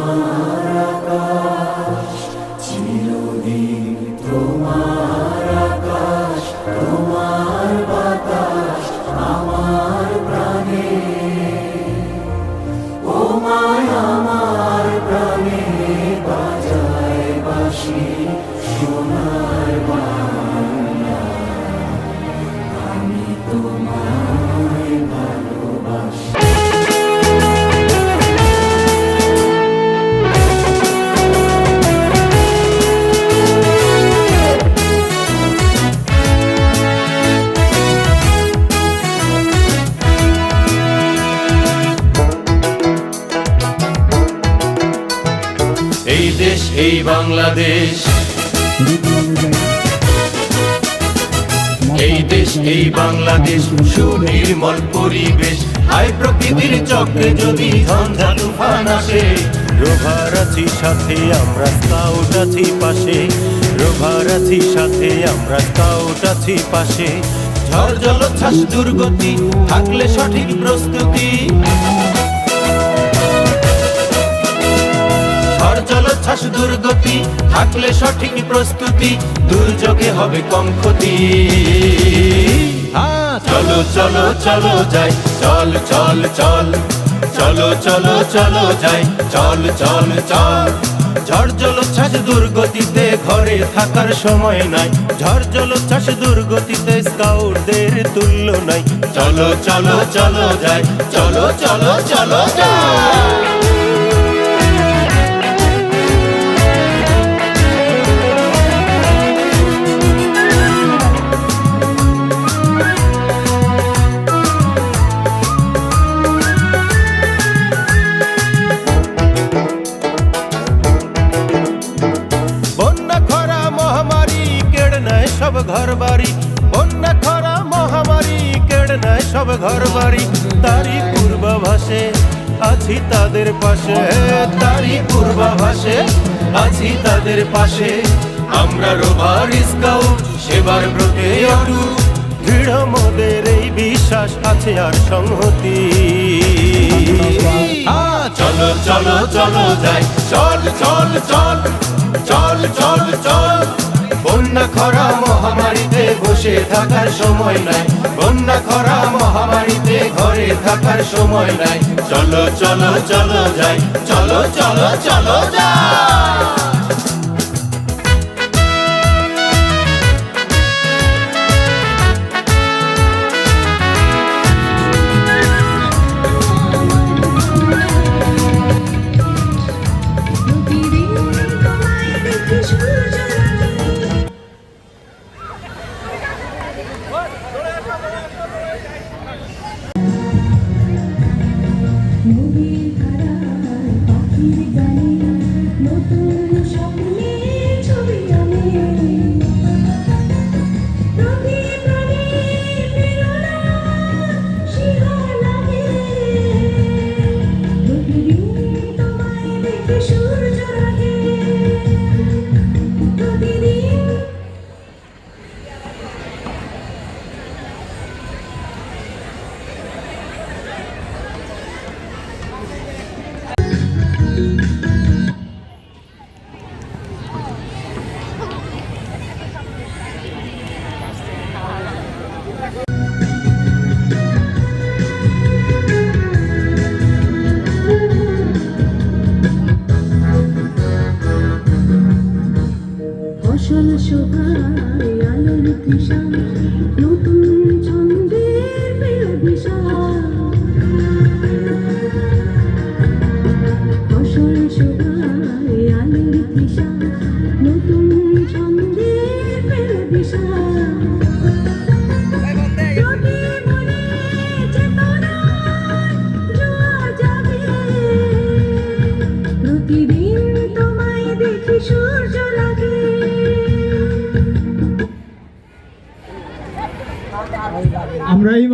Oh. এই বাংলাদেশ। এই দেশ, এই বাংলাদেশ, সুনির্মল পরিবেশ। আয় প্রকৃতির চক্রে যদি ঝঞ্ঝা তুফান আসে, রোভার আছি সাথে, আমরা স্কাউট আছি পাশে। রোভার আছি সাথে, আমরা স্কাউট আছি পাশে। ঝড় জলোচ্ছ্বাস দুর্গতি, থাকলে সঠিক প্রস্তুতি। জলোচ্ছ্বাস দুর্গতি থাকলে সঠিক প্রস্তুতি দুর্যোগে হবে কম ক্ষতি। হ্যাঁ, চলো চলো চলো যাই চল চল চল চলো চলো চলো যাই চল চল চল। ঝড় জলোচ্ছ্বাস দুর্গতিতে ঘরে থাকার সময় নাই। ঝড় জলোচ্ছ্বাস দুর্গতিতে স্কাউটদের তুল্য নাই। চলো চলো চলো যাই চলো চলো চলো যাই। পূর্বাভাসে আছি তাদের পাশে। আমরা রোভার স্কাউট সেবার ব্রতে অটুট। দৃঢ় মোদের এই বিশ্বাস আছে আর সংহতি। চলো চলো চলো যাই। চল চল চল চল চল চল। বন্যা খরা মহামারীতে বসে থাকার সময় নাই। বন্যা খরা মহামারীতে ঘরে থাকার সময় নাই। চলো চলো চলো যাই। চলো চলো চলো যাই।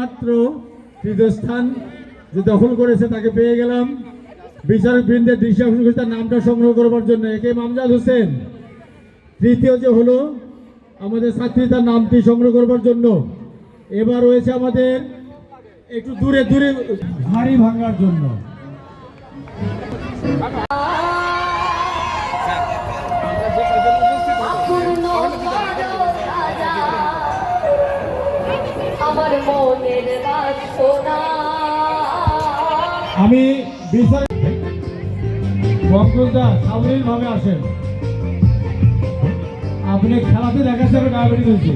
মাত্র তীর্থস্থান যে দখল করেছে, তাকে পেয়ে গেলাম। বিচারক বৃন্দের দৃষ্টি তার নামটা সংগ্রহ করবার জন্য। একে মামজাদ হোসেন? তৃতীয় যে হলো, আমাদের ছাত্রী তার নামটি সংগ্রহ করবার জন্য। এবার রয়েছে আমাদের একটু দূরে দূরে হাড়ি ভাঙার জন্য। আমি বিচার সাবলীল ভাবে আসেন। আপনি খেলাতে দেখা যাবে ডায়াবেটিস হয়েছে।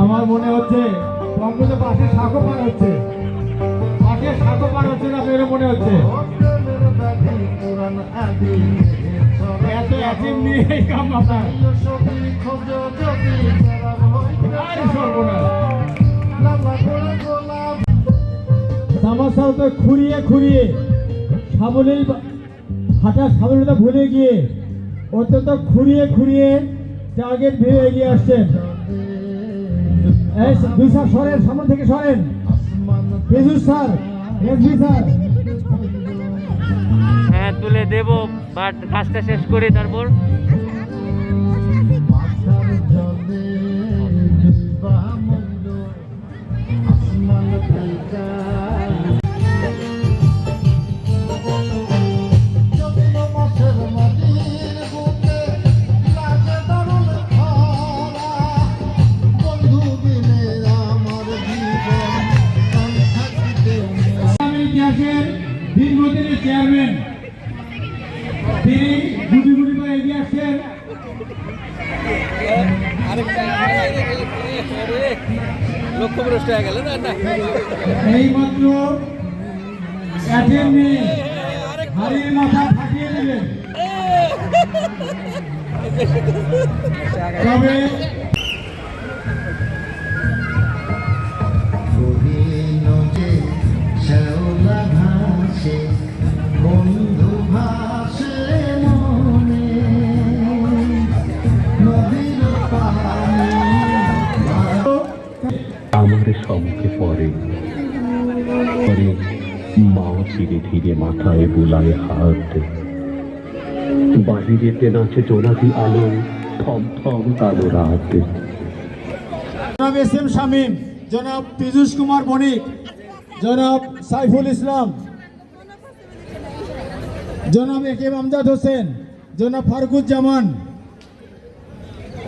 আমার মনে হচ্ছে বঙ্কুলদা পাশে শাকও পার হচ্ছে। পাশে শাকও পার হচ্ছে না বেরো মনে হচ্ছে। এত অ্যাটিম নিয়ে এই কাম আপনার। আরে তো খুঁড়িয়ে খুঁড়িয়ে সাবলীল হাঁটার সাবলীলতা ভুলে গিয়ে অত্যন্ত খুঁড়িয়ে খুঁড়িয়ে টার্গেট ভেবে এগিয়ে আসছেন। দুই স্যার সরেন সামনে থেকে সরেন। পেজুস স্যার এসবি স্যার। তুলে দেব বাট কাজটা শেষ করে তারপর হয়ে গেল না এইমাত্র হাড়ির মাথা ফাটিয়ে দিলেন তবে ধীরে ধীরে মাথায় বুলায় হাত। বাহিরেতে নাচে জোনাকি আলো থম থম কালো রাত। জনাব এস এম শামীম, জনাব পীযুষ কুমার বণিক জনাব সাইফুল ইসলাম, জনাব এ কে আমজাদ হোসেন, জনাব ফারুকুজ্জামান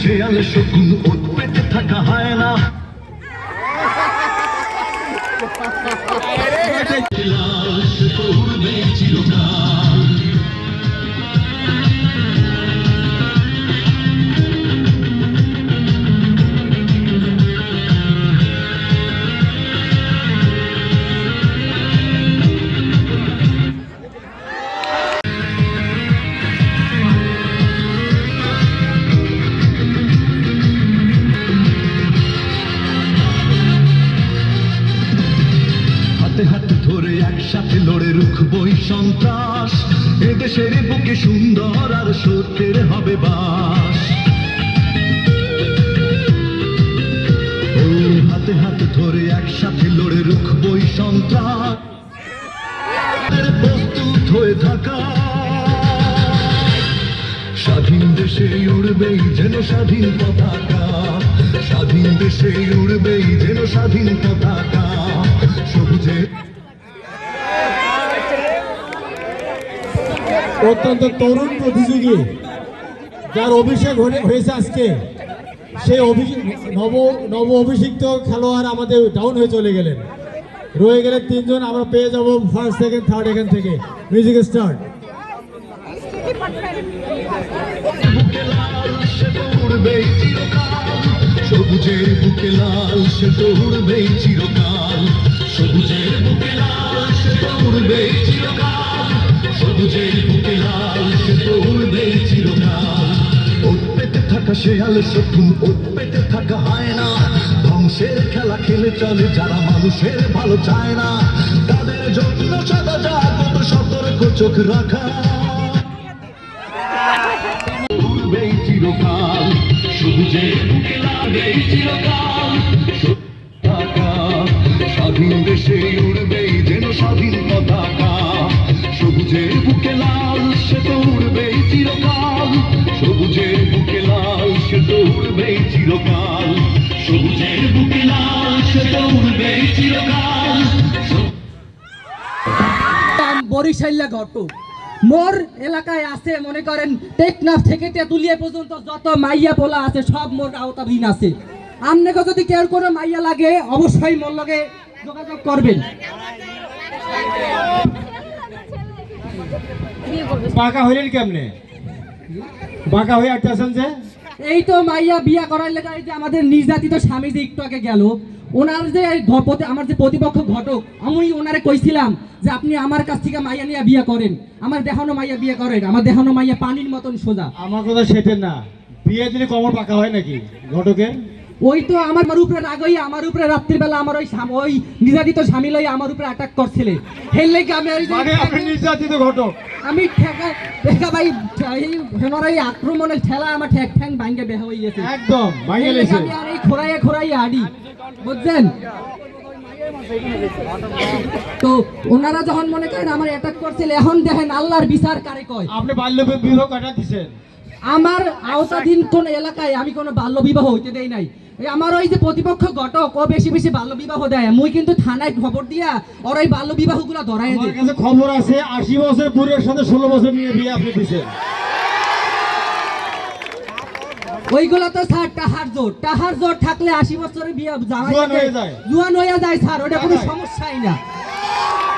শেয়াল শকুন উৎপেতে থাকা হয় না। হাতে সন্ত্রাস, এদেশের বুকে সুন্দর আর সত্যের হবে বাস। হাতে হাতে ধরে একসাথে লড়ে রুখবই সন্ত্রাস। প্রস্তুত হয়ে থাকা। স্বাধীন দেশে উড়বেই যেন স্বাধীন পতাকা। স্বাধীন দেশে উড়বেই যেন স্বাধীন পতাকা। সবুজে অত্যন্ত তরুণ প্রতিযোগী যার অভিষেক হয়ে- হয়েছে আজকে। সেই নব নব অভিষিক্ত খেলোয়াড় আমাদের ডাউন হয়ে চলে গেলেন। রয়ে গেলে তিনজন আমরা পেয়ে যাব ফার্স্ট সেকেন্ড থার্ড এখান থেকে। মিউজিক স্টার্ট সবুজের বুকে লাল সে উড়বেই চিরকাল। সবুজের বুকে লাল সে উড়বেই চিরকাল সবুজের পেতে থাকা শেয়াল শকুন ওত থাকা হয় না। ধ্বংসের খেলা খেলে চলে যারা মানুষের ভালো চায় না। তাদের জন্য সদা জাগত সতর্ক চোখ রাখা। উড়বেই চিরকাল সবুজে বুকে লাগেই চিরকাল। বরিশাল্লা ঘটক। মোর এলাকায় আছে মনে করেন টেকনাফ থেকে তেঁতুলিয়া পর্যন্ত যত মাইয়া পোলা আছে সব মোর আওতাধীন আছে। আপনাকে যদি কেউ কোনো মাইয়া লাগে অবশ্যই মোর লগে যোগাযোগ করবেন। বাঁকা হইলেন কেমনে? বাঁকা হয়ে আসতেছেন যে? এই তো মাইয়া বিয়া করার লেগে যে আমাদের নির্যাতিত স্বামী যে একটু আগে গেল ওনার যে আমার যে প্রতিপক্ষ ঘটক আমি ওনারে কইছিলাম যে আপনি আমার কাছ থেকে মাইয়া নিয়ে বিয়া করেন। আমার দেহানো মাইয়া বিয়ে করেন আমার দেহানো মাইয়া পানির মতন সোজা। আমার কথা সেটেন না। বিয়ে দিলে কমর পাকা হয় নাকি ঘটকের ওই তো আমার আমার উপরে রাগ হইয়া আমার উপরে রাত্রিবেলা আমার ওই ওই নির্যাতিত স্বামী লই আমার উপরে অ্যাটাক করছিলে। হেললে কি আমি মানে আপনি নির্যাতিত ঘটক। আমি ঠেকা ঠেকা ভাই এই হেনর এই আক্রমণের ঠেলা আমার ঠ্যাং ঠ্যাং ভাঙ্গে বেহ হয়ে গেছে। একদম ভাঙে হেললে খোরাইয়া খোরাইয়া আডি। বুঝছেন? তো ওনারা যখন মনে করেন আমার অ্যাটাক করছিল এখন দেখেন আল্লাহর বিচার কারে কয়? আপনি বাল্য বিবাহ কাটা দিচ্ছেন আমার আওতাধীন কোন এলাকায় আমি কোনো বাল্য বিবাহ হইতে দেই নাই। এই আমার ওই যে প্রতিপক্ষ ঘটক ও বেশি বেশি বাল্য বিবাহ দেয়। মুই কিন্তু থানায় খবর দিয়া ওর ওই বাল্য বিবাহগুলা ধরাই খবর আছে আশি বছর বুড়ের সাথে ষোলো বছর নিয়ে বিয়ে আপনি দিচ্ছেন ওইগুলো তো স্যার টাহার জোর। টাহার জোর থাকলে আশি বছরের বিয়ে জামাই জোয়ান হয়ে যায়। জোয়ান হয়ে যায় স্যার ওটা কোনো সমস্যাই না।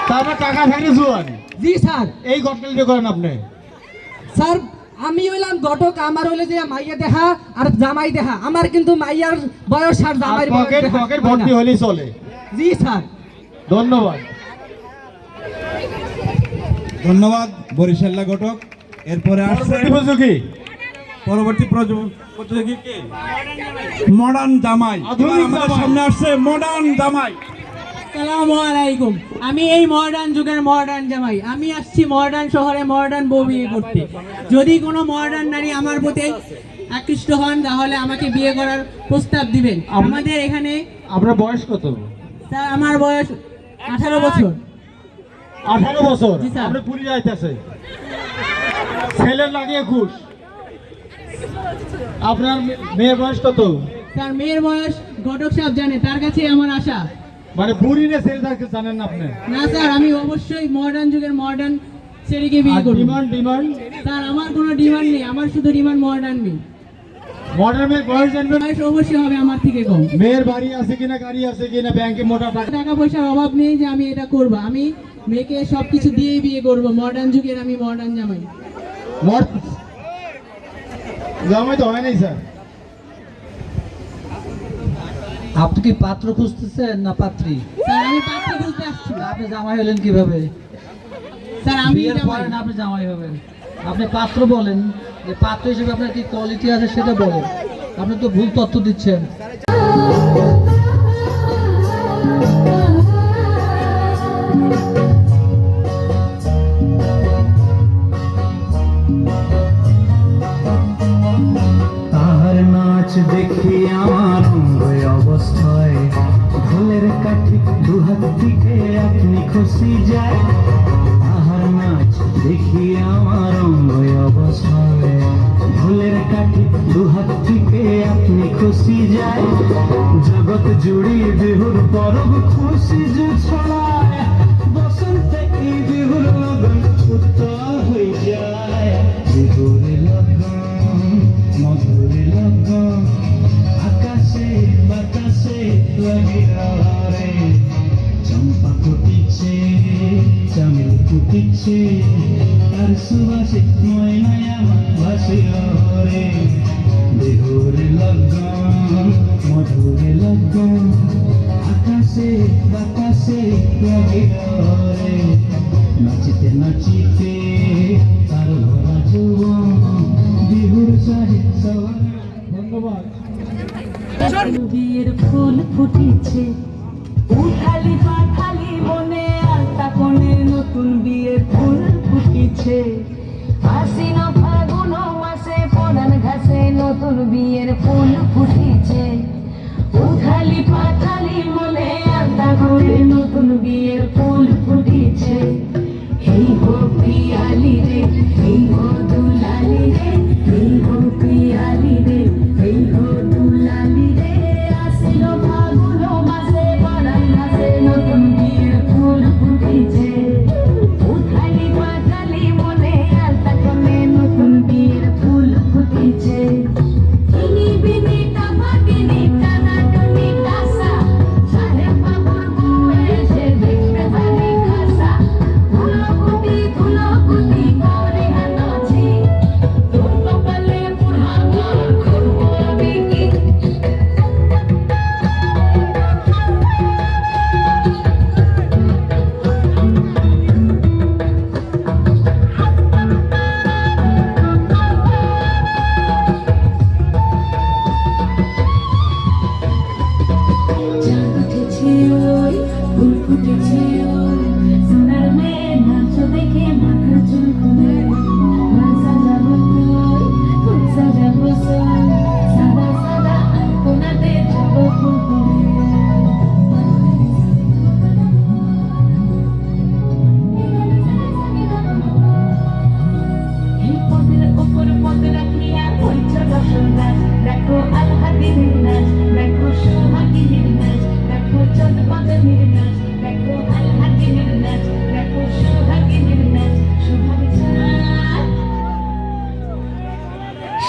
তারপর টাকা ফেলে জুয়ান? জি স্যার। এই ঘটনাটা করেন আপনি। স্যার আমি হইলাম ঘটক আমার হইলে যে মাইয়া দেখা আর জামাই দেখা আমার কিন্তু মাইয়ার বয়স আর জামাইয়ের বয়স পকেট ভর্তি হলেই চলে। জি স্যার। ধন্যবাদ। ধন্যবাদ বরিশাল্লা ঘটক। এরপরে আসছে পরবর্তী প্রজ- প্রতিযোগী কে মডার্ন জামাই। আধুনিক আমাদের জামাই। সামনে আসছে মডার্ন জামাই। আলাইকুম। আমি এই মডার্ন যুগের মডার্ন জামাই। আমি আসছি মডার্ন শহরে মডার্ন বউ বিয়ে করতে। যদি কোনো মডার্ন নারী আমার প্রতি আকৃষ্ট হন তাহলে আমাকে বিয়ে করার প্রস্তাব দিবেন। আমাদের এখানে আপনার বয়স কত? স্যার আমার বয়স আঠারো বছর। আঠারো বছর? জি, স্যার। আপনি পুরী যাইতেছে। ছেলের লাগিয়ে খুশ। আপনার মেয়ের বয়স কত? তার মেয়ের বয়স ঘটক সাহেব জানে তার কাছে আমার আশা। মানে বুড়ি না ছেলে থাকতে জানেন না আপনি? না স্যার আমি অবশ্যই মডার্ন যুগের মডার্ন ছেলেকে বিয়ে করব। ডিমান্ড ডিমান্ড স্যার আমার কোনো ডিমান্ড নেই আমার শুধু ডিমান্ড মডার্ন নেই মডার্ন মেয়ের বয়স জানবেন? বয়স অবশ্যই হবে আমার থেকে কম। মেয়ের বাড়ি আছে কিনা গাড়ি আছে কিনা ব্যাংকে মোটা টাকা টাকা পয়সার অভাব নেই যে আমি এটা করব। আমি মেয়েকে সবকিছু দিয়েই বিয়ে করব। মডার্ন যুগের আমি মডার্ন জামাই। জামাই তো হয় নাই স্যার। আপনি কি পাত্র খুঁজতেছেন না পাত্রী? স্যার আমি পাত্র বলতে আসছি। আপনি জামাই হলেন কীভাবে? স্যার আমি বিয়ের জামাই। পরে না আপনি জামাই হবেন? আপনি পাত্র বলেন যে পাত্র হিসেবে আপনার কি কোয়ালিটি আছে সেটা বলেন। আপনি তো ভুল তথ্য দিচ্ছেন। থেকে আপনি খুশি যায় তাহার নাচ দেখি আমার অঙ্গ অবসরে ভুলের কাঠি দুহাত থেকে আপনি খুশি যায়, জগৎ জুড়ে বিহুর পরব খুশি যে ছড়ায়, বসন্তে এই বিহুর ভাসে তার সুবাসে ময়নায় আমার ভাসে রে দেহরে লগন, মধুরে লগন, আকাশে বাতাসে নাচিতে নাচিতে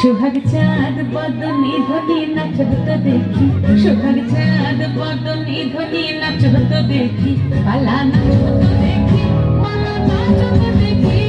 সোহাগ চাঁদ বদনে ধনে নাচব তো দেখি। সোহাগ চাঁদ বদনে ধনে নাচব তো দেখি। পালা নাচব তো দেখি, পালা নাচব তো দেখি।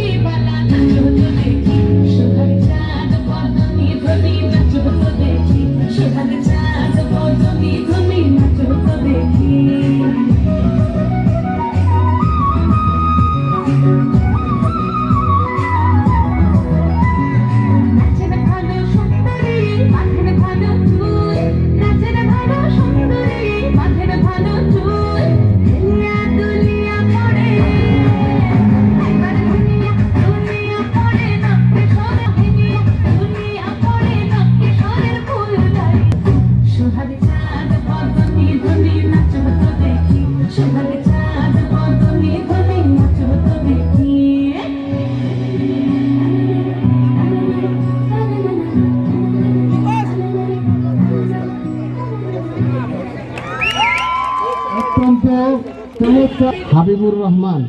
হাবিবুর রহমান।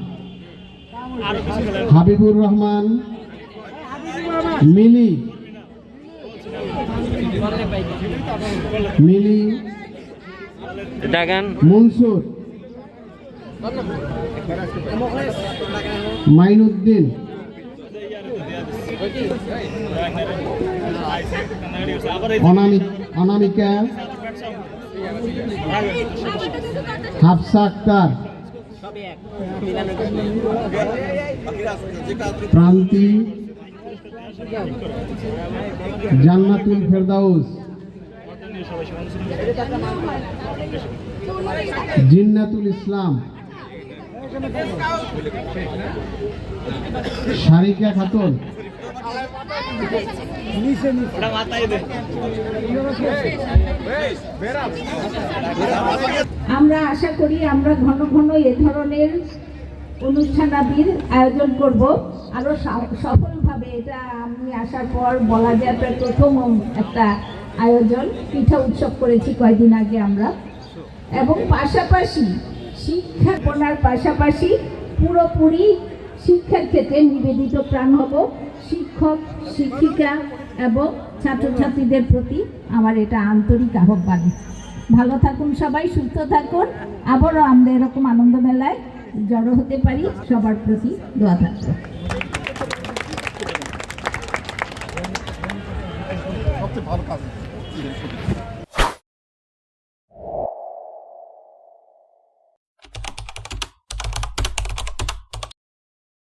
হাবিবুর রহমান মিলি মিলি মনসুর মাইনুদ্দিন। অনামিকা। হাফসা আক্তার। প্রান্তি জান্নাতুল ফেরদাউস। জিন্নাতুল ইসলাম। শারিকা খাতুন। আমরা আশা করি আমরা ঘন ঘন এ ধরনের অনুষ্ঠানাদির আয়োজন করব। আরও সফলভাবে এটা আমি আসার পর বলা যায় প্রায় প্রথম একটা আয়োজন, পিঠা উৎসব করেছি কয়েকদিন আগে আমরা। এবং পাশাপাশি শিক্ষা পাশাপাশি পুরোপুরি শিক্ষার ক্ষেত্রে নিবেদিত প্রাণ হব। শিক্ষক, শিক্ষিকা এবং ছাত্রছাত্রীদের প্রতি আমার এটা আন্তরিক আহ্বান। ভালো থাকুন সবাই, সুস্থ থাকুন। আবারও আমরা এরকম আনন্দ মেলায় জড়ো হতে পারি, সবার প্রতি দোয়া থাকবে।